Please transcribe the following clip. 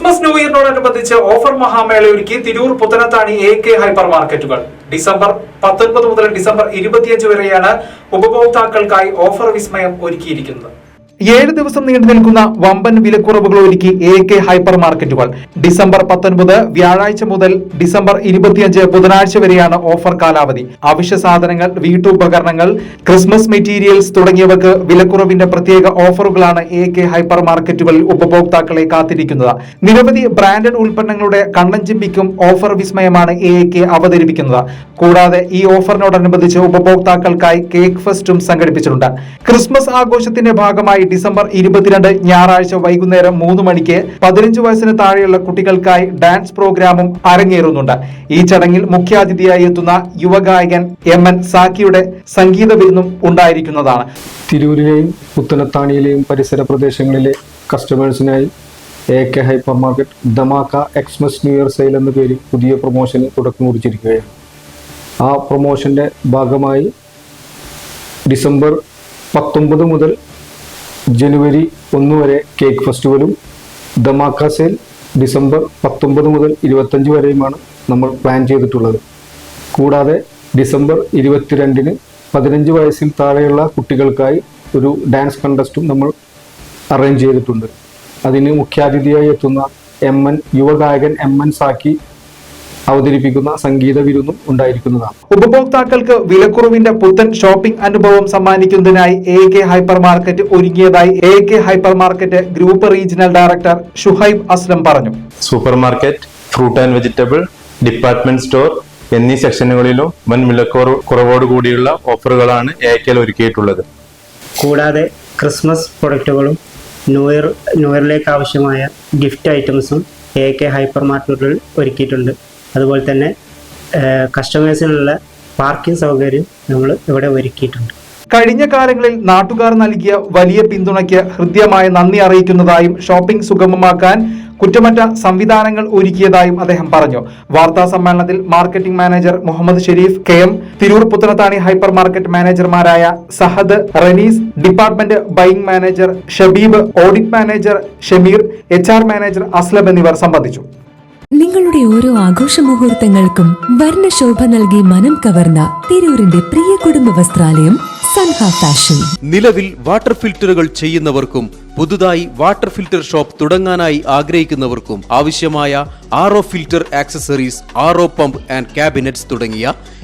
Christmas new ഇയറിനോടനുബന്ധിച്ച് offer മഹാമേള ഒരുക്കി Tirur Puthanathani A K hyper മാർക്കറ്റുകൾ ഡിസംബർ പത്തൊൻപത് മുതൽ ഡിസംബർ ഇരുപത്തിയഞ്ച് വരെയാണ് ഉപഭോക്താക്കൾക്കായി ഓഫർ വിസ്മയം ഒരുക്കിയിരിക്കുന്നത്. ഏഴ് ദിവസം നീണ്ടു നിൽക്കുന്ന വമ്പൻ വിലക്കുറവുകൾ ഒരുക്കി എ കെ ഹൈപ്പർ മാർക്കറ്റുകൾ. ഡിസംബർ പത്തൊൻപത് വ്യാഴാഴ്ച മുതൽ ഡിസംബർ ഇരുപത്തിയഞ്ച് ബുധനാഴ്ച വരെയാണ് ഓഫർ കാലാവധി. അവശ്യ സാധനങ്ങൾ വീട്ടുപകരണങ്ങൾ ക്രിസ്മസ് മെറ്റീരിയൽസ് തുടങ്ങിയവർക്ക് വിലക്കുറവിന്റെ പ്രത്യേക ഓഫറുകളാണ് എ കെ ഹൈപ്പർ മാർക്കറ്റുകളിൽ ഉപഭോക്താക്കളെ കാത്തിരിക്കുന്നത്. നിരവധി ബ്രാൻഡഡ് ഉൽപ്പന്നങ്ങളുടെ കണ്ണൻ ചിമ്പിക്കും ഓഫർ വിസ്മയമാണ് എ കെ അവതരിപ്പിക്കുന്നത്. കൂടാതെ ഈ ഓഫറിനോടനുബന്ധിച്ച് ഉപഭോക്താക്കൾക്കായി കേക്ക് ഫെസ്റ്റും സംഘടിപ്പിച്ചിട്ടുണ്ട്. ക്രിസ്മസ് ആഘോഷത്തിന്റെ ഭാഗമായി ഡിസംബർ ഇരുപത്തിരണ്ട് ഞായറാഴ്ച വൈകുന്നേരം മൂന്ന് മണിക്ക് പതിനഞ്ച് വയസ്സിന് താഴെയുള്ള കുട്ടികൾക്കായി ഡാൻസ് പ്രോഗ്രാമും അരങ്ങേറുന്നുണ്ട്. ഈ ചടങ്ങിൽ മുഖ്യാതിഥിയായി എത്തുന്ന യുവഗായകൻ എം എൻ സാക്കിയുടെ സംഗീത വിരുന്നും ഉണ്ടായിരിക്കുന്നതാണ്. തിരൂരിലെയും പുത്തനത്താണിയിലെയും പരിസര പ്രദേശങ്ങളിലെ കസ്റ്റമേഴ്സിനായി A K hyper market Dhamaka Xmas new year sale എന്ന പേരിൽ പുതിയ പ്രൊമോഷന് തുടക്കം കുറിച്ചിരിക്കുകയാണ്. ആ പ്രൊമോഷന്റെ ഭാഗമായി ഡിസംബർ പത്തൊമ്പത് മുതൽ ജനുവരി ഒന്ന് വരെ കേക്ക് ഫെസ്റ്റിവലും ധമാക്ക സെയിൽ ഡിസംബർ പത്തൊമ്പത് മുതൽ ഇരുപത്തഞ്ച് വരെയുമാണ് നമ്മൾ പ്ലാൻ ചെയ്തിട്ടുള്ളത്. കൂടാതെ ഡിസംബർ ഇരുപത്തിരണ്ടിന് പതിനഞ്ച് വയസ്സിൽ താഴെയുള്ള കുട്ടികൾക്കായി ഒരു ഡാൻസ് കണ്ടസ്റ്റും നമ്മൾ അറേഞ്ച് ചെയ്തിട്ടുണ്ട്. അതിന് മുഖ്യാതിഥിയായി എത്തുന്ന എം എൻ യുവഗായകൻ എം എൻ സാക്കി അവതരിപ്പിക്കുന്ന സംഗീത വിരുന്നും ഉണ്ടായിരിക്കുന്നതാണ്. ഉപഭോക്താക്കൾക്ക് വിലക്കുറവിന്റെ പുത്തൻ ഷോപ്പിംഗ് അനുഭവം സമ്മാനിക്കുന്നതിനായി A K hyper market ഒരുങ്ങിയതായി A K hypermarket group regional director Shuhaib Aslam പറഞ്ഞു. Supermarket fruit and vegetable department store എന്നീ സെക്ഷനുകളിലും വൻ വിലക്കുറവ് കുറവോട് കൂടിയുള്ള ഓഫറുകളാണ് എ കെ ഒരുക്കിയിട്ടുള്ളത്. കൂടാതെ ക്രിസ്മസ് പ്രൊഡക്റ്റുകളും ന്യൂ ഇയർ ന്യൂ ഇയറിലേക്ക് ആവശ്യമായ ഗിഫ്റ്റ് ഐറ്റംസും എ കെ ഹൈപ്പർ മാർക്കറ്റുകളിൽ ഒരുക്കിയിട്ടുണ്ട്. അതുപോലെ തന്നെ കസ്റ്റമേഴ്സിനുള്ള പാർക്കിംഗ് സൗകര്യം നമ്മൾ ഇവിടെ ഒരുക്കിയിട്ടുണ്ട്. കഴിഞ്ഞ കാലങ്ങളിൽ നാട്ടുകാർ നൽകിയ വലിയ പിന്തുണയ്ക്ക് ഹൃദ്യമായ നന്ദി അറിയിക്കുന്നതായും ഷോപ്പിംഗ് സുഗമമാക്കാൻ കുറ്റമറ്റ സംവിധാനങ്ങൾ ഒരുക്കിയതായും അദ്ദേഹം പറഞ്ഞു. വാർത്താ സമ്മേളനത്തിൽ marketing manager Muhammad Sharif K M Tirur Puthanathani hypermarket മാനേജർമാരായ Sahad Ranees department buying manager Shabeeb audit manager Shameer H manager Aslab എന്നിവർ സംബന്ധിച്ചു. നിങ്ങളുടെ ഓരോ ആഘോഷ മുഹൂർത്തങ്ങൾക്കും വർണശോഭ നൽകി മനം കവർന്ന തിരൂരിന്റെ പ്രിയ കുടുംബ വസ്ത്രാലയം സൻഹ ഫാഷൻ. നിലവിൽ വാട്ടർ ഫിൽറ്ററുകൾ ചെയ്യുന്നവർക്കും പുതുതായി വാട്ടർ ഫിൽറ്റർ ഷോപ്പ് തുടങ്ങാനായി ആഗ്രഹിക്കുന്നവർക്കും ആവശ്യമായ R filter accessories R pump and cabinets തുടങ്ങിയ